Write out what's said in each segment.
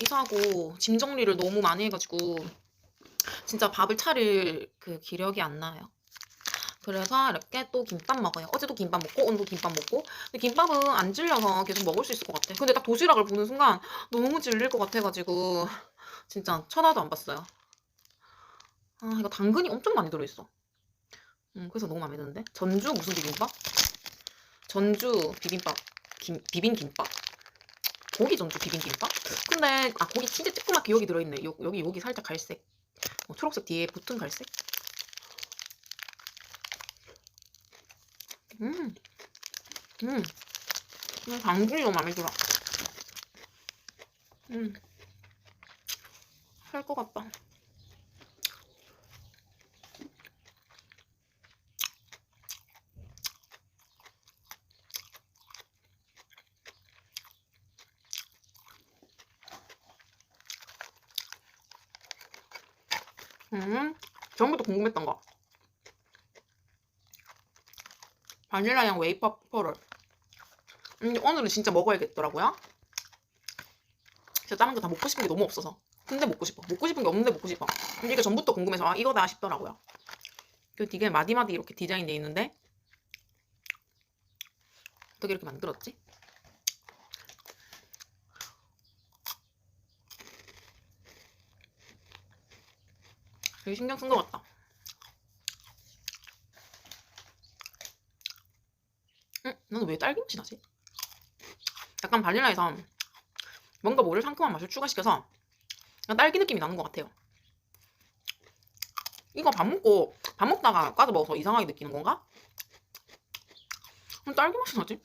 이사하고 짐 정리를 너무 많이 해가지고 진짜 밥을 차릴 그 기력이 안 나요. 그래서 이렇게 또 김밥 먹어요. 어제도 김밥 먹고 오늘도 김밥 먹고. 근데 김밥은 안 질려서 계속 먹을 수 있을 것 같아. 근데 딱 도시락을 보는 순간 너무 질릴 것 같아가지고 진짜 쳐다도 안 봤어요. 아 이거 당근이 엄청 많이 들어있어. 음, 그래서 너무 마음에 드는데 전주 무슨 비빔밥? 전주 비빔밥 김, 비빔 김밥 고기 전주 비빔김밥? 근데 아 고기 진짜 조그맣게 여기 들어있네. 요, 여기 여기 살짝 갈색. 어, 초록색 뒤에 붙은 갈색? 음, 음, 음 당근이 너무 마음에 들어. 음, 살 것 같다 음, 전부터 궁금했던 거. 바닐라 향 웨이퍼 퍼를. 근데 오늘은 진짜 먹어야겠더라고요. 제가 다른 거 다 먹고 싶은 게 너무 없어서. 근데 먹고 싶어. 먹고 싶은 게 없는데 먹고 싶어. 근데 이게 전부터 궁금해서 아 이거다 싶더라고요. 그 뒤에 마디마디 이렇게 디자인돼 있는데 어떻게 이렇게 만들었지? 되게 신경 쓴 것 같다. 응? 나는 왜 딸기맛이 나지? 약간 바닐라에서 뭔가 모를 상큼한 맛을 추가시켜서 딸기 느낌이 나는 것 같아요. 이거 밥 먹고 밥 먹다가 까서 먹어서 이상하게 느끼는 건가? 왜 딸기 맛이 나지?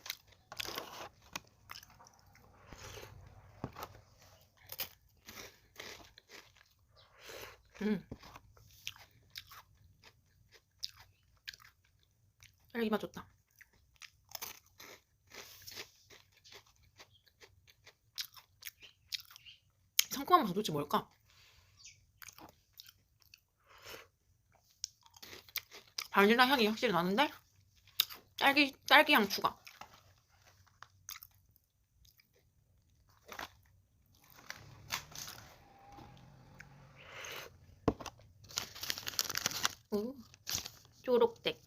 음. 딸기 맛 좋다. 상큼한 도대체 뭘까? 바닐라 향이 확실히 나는데 딸기 딸기 향 추가. 오, 초록색.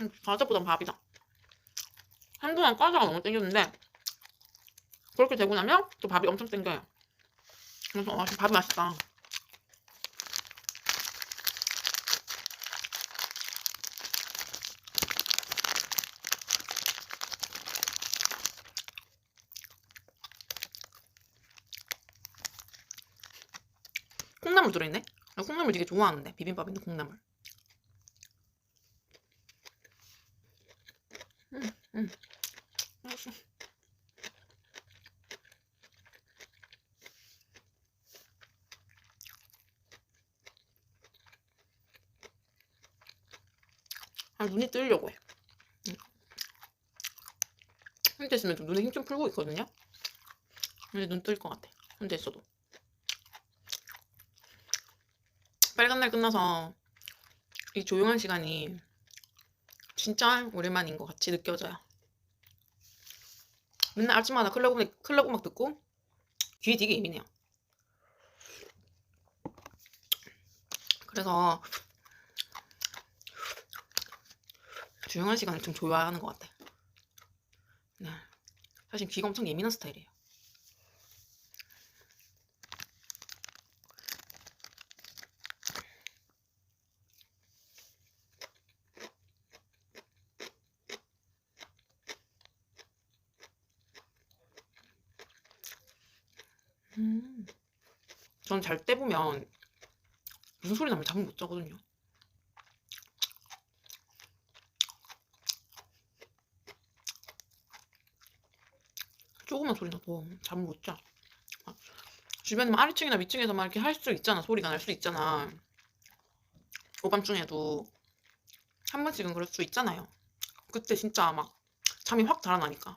음, 과자보단 밥이다. 한동안 과자가 너무 땡겼는데 그렇게 되고 나면 또 밥이 엄청 땡겨요. 그래서 와, 밥이 맛있다. 콩나물 들어있네? 나 콩나물 되게 좋아하는데 비빔밥인데 콩나물. 맛있어. 아, 눈이 뜨려고 해. 음. 혼자 있으면 좀 눈에 힘 좀 풀고 있거든요. 근데 눈 뜰 것 같아. 혼자 있어도. 빨간 날 끝나서 이 조용한 시간이 진짜 오랜만인 것 같이 느껴져요. 맨날 아침마다 클럽 음악, 클럽 음악 듣고 귀에 되게 예민해요. 그래서 조용한 시간을 좀 좋아하는 것 같아. 네. 사실 귀가 엄청 예민한 스타일이에요. 잘 때 보면 무슨 소리 나면 잠을 못 자거든요. 조그만 소리 나도 잠을 못 자. 막 주변에 막 아래층이나 위층에서 막 이렇게 할 수 있잖아. 소리가 날 수 있잖아. 오밤중에도 한 번씩은 그럴 수 있잖아요. 그때 진짜 막 잠이 확 달아나니까.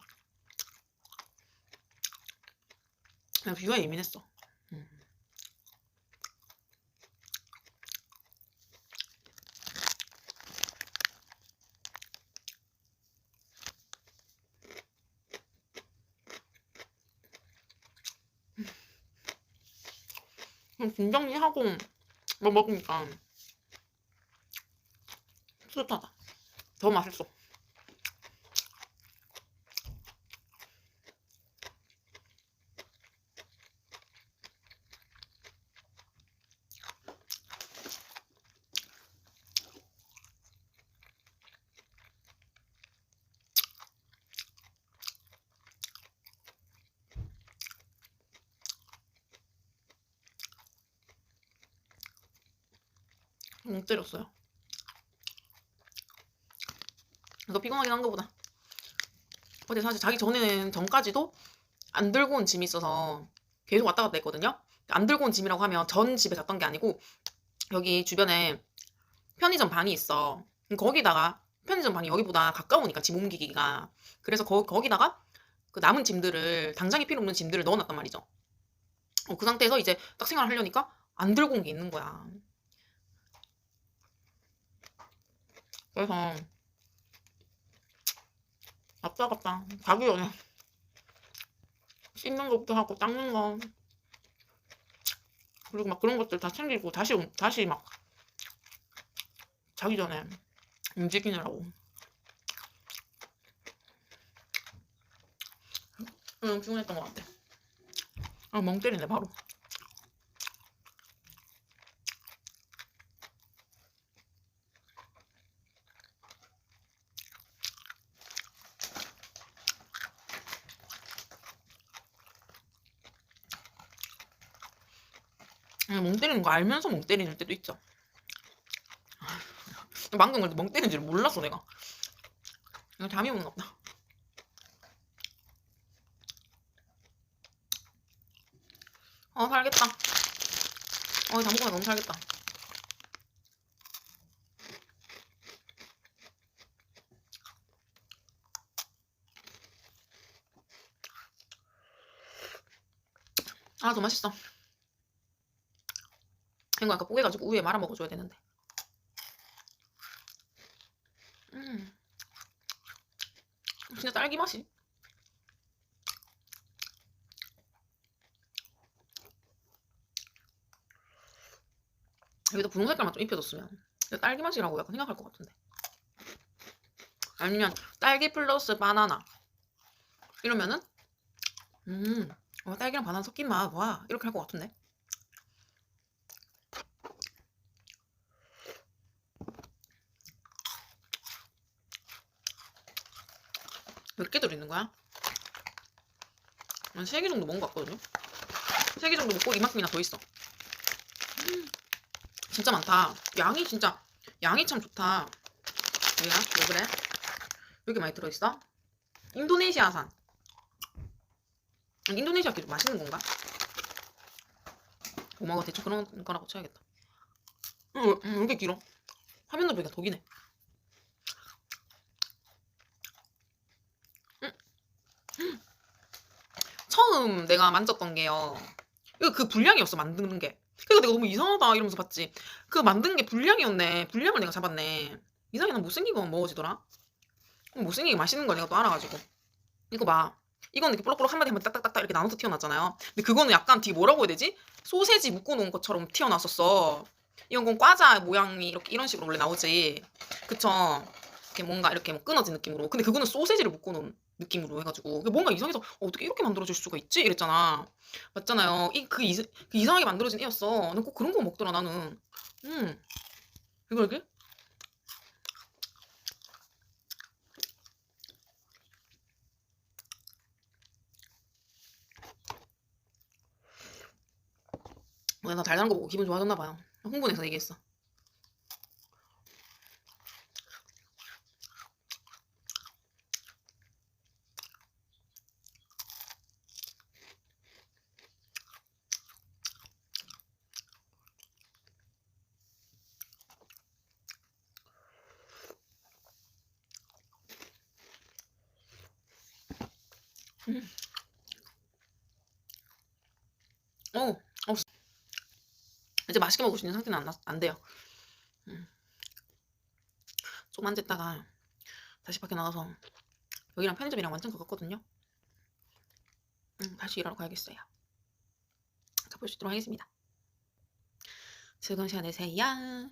그냥 귀가 예민했어. 김정리하고 뭐 먹으니까 뿌듯하다. 더 맛있어. 못 때렸어요. 너 피곤하긴 한 거보다. 어제 사실 자기 전에는 전까지도 안 들고 온 짐이 있어서 계속 왔다 갔다 했거든요. 안 들고 온 짐이라고 하면 전 집에 잤던 게 아니고 여기 주변에 편의점 방이 있어. 거기다가 편의점 방이 여기보다 가까우니까 짐 옮기기가. 그래서 거, 거기다가 그 남은 짐들을 당장에 필요 없는 짐들을 넣어놨단 말이죠. 어, 그 상태에서 이제 딱 생활을 하려니까 안 들고 온 게 있는 거야. 그래서 왔다 갔다. 자기 전에 씻는 것부터 하고 닦는 거. 그리고 막 그런 것들 다 챙기고 다시 오- 다시 막 자기 전에 움직이느라고. 응 피곤했던 것 같아. 아, 멍 때리네 바로 응, 멍 때리는 거 알면서 멍 때리는 때도 있죠. 방금 근데 멍 때리는 줄 몰랐어 내가. 이거 잠이 오는 없다. 어 살겠다. 어다 먹으면 너무 살겠다. 아 더 맛있어 이거 아까 뽀개가지고 우유에 말아 먹어줘야 되는데. 음. 진짜 딸기 맛이. 여기다 분홍 색깔만 좀 입혀줬으면 딸기 맛이라고 약간 생각할 것 같은데. 아니면 딸기 플러스 바나나. 이러면은 음 어, 딸기랑 바나나 섞인 맛. 와 이렇게 할 것 같은데 몇 개 들어있는 거야? 한 3개 정도 먹은 것 같거든요 3개 정도 먹고 이만큼이나 더 있어 음, 진짜 많다 양이 진짜 양이 참 좋다 여기가 왜 그래? 왜 이렇게 많이 들어있어? 인도네시아산 인도네시아 게 맛있는 건가? 고마워 대충 그런 거라고 쳐야겠다 응, 응, 왜 이렇게 길어? 화면으로 보니까 더 기네 처음 내가 만졌던 게요. 그 분량이었어 만드는 게. 그래서 내가 너무 이상하다 이러면서 봤지. 그 만든 게 분량이었네. 분량을 내가 잡았네. 이상하게 난 못생긴 거만 먹어지더라. 어, 못생기게 맛있는 걸 내가 또 알아가지고. 이거 봐. 이거는 이렇게 볼록볼록 한마디 하면 딱딱딱딱 이렇게 나눠서 튀어났잖아요. 근데 그거는 약간 되게 뭐라고 해야 되지? 소세지 묶어놓은 것처럼 튀어났었어. 이건 건 과자 모양이 이렇게 이런 식으로 원래 나오지. 그쵸? 이렇게 뭔가 이렇게 뭐 끊어진 느낌으로. 근데 그거는 소세지를 묶어놓은 느낌으로 해가지고 뭔가 이상해서 어, 어떻게 이렇게 만들어질 수가 있지? 이랬잖아. 맞잖아요. 이그그 이상하게 만들어진 애였어. 난 꼭 그런 거 먹더라 나는. 음. 이거 이렇게? 뭐야 나 달달한 거 보고 기분 좋아졌나 봐요. 흥분해서 얘기했어. 음. 어, 어, 이제 맛있게 먹을 수 있는 상태는 안, 나- 안 돼요. 음. 조금만 됐다가 다시 밖에 나가서 여기랑 편의점이랑 완전 가깝거든요. 음, 다시 일하러 가야겠어요. 가볼 수 있도록 하겠습니다. 즐거운 시간 되세요.